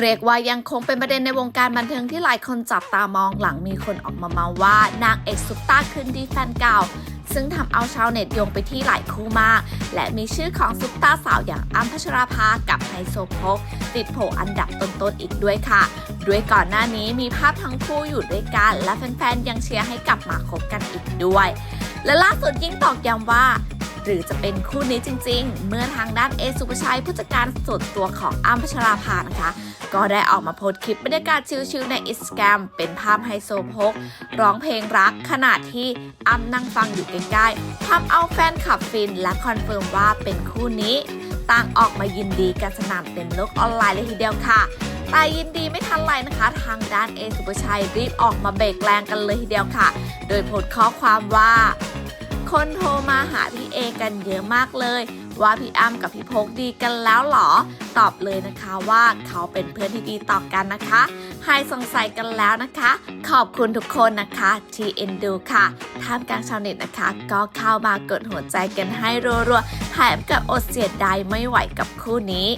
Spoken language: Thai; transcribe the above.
เรียกว่ายังคงเป็นประเด็นในวงการบันเทิงที่หลายคนจับตามองหลังมีคนออกมาเมาว่านางเอกซุปตาคืนดีแฟนเก่า ซึ่งทำเอาชาวเน็ตโยงไปที่หลายคู่มาก และมีชื่อของซุปตาสาวอย่างอ้ำพัชราภากับไฮโซโพกติดโผอันดับต้นๆอีกด้วยค่ะ ด้วยก่อนหน้านี้มีภาพทั้งคู่อยู่ด้วยกัน และแฟนๆยังเชียร์ให้กลับมาคบกันอีกด้วย และล่าสุดยิ่งตอกย้ำว่า หรือจะเป็นคู่นี้จริง ๆ เมื่อทางด้านเอสุภชัยผู้จัดการส่วนตัวของอ้ำพัชราภานะคะ ก็ได้ออกมาโพสต์คลิปบรรยากาศชิลๆในอินสตาแกรมเป็นภาพไฮโซโพกร้องเพลงรักขณะที่อ้ำนั่งฟังอยู่ใกล้ๆทำเอาแฟนคลับฟินและคอนเฟิร์มว่าเป็นคู่นี้ ต่างออกมายินดีกันสนั่นเต็มโลกออนไลน์เลยทีเดียวค่ะแต่ยินดีไม่ทันไรนะคะ ทางด้านเอสุภชัยรีบออกมาเบรกแรงกันเลยทีเดียวค่ะ โดยโพสข้อความว่า คนโทรมาหาพี่เอ กันเยอะมากเลย ว่าพี่อ้ำกับพี่พกดีกันแล้วหรอ ตอบเลยนะคะว่าเขาเป็นเพื่อนที่ดีต่อกันนะคะหายสงสัยกันแล้วนะคะ ขอบคุณทุกคนนะคะที่เอ็นดูค่ะท่ามกลางชาวเน็ตนะคะ ก็เข้ามากดหัวใจกันให้รัวๆแถมกับอดเสียดายไม่ไหวกับคู่นี้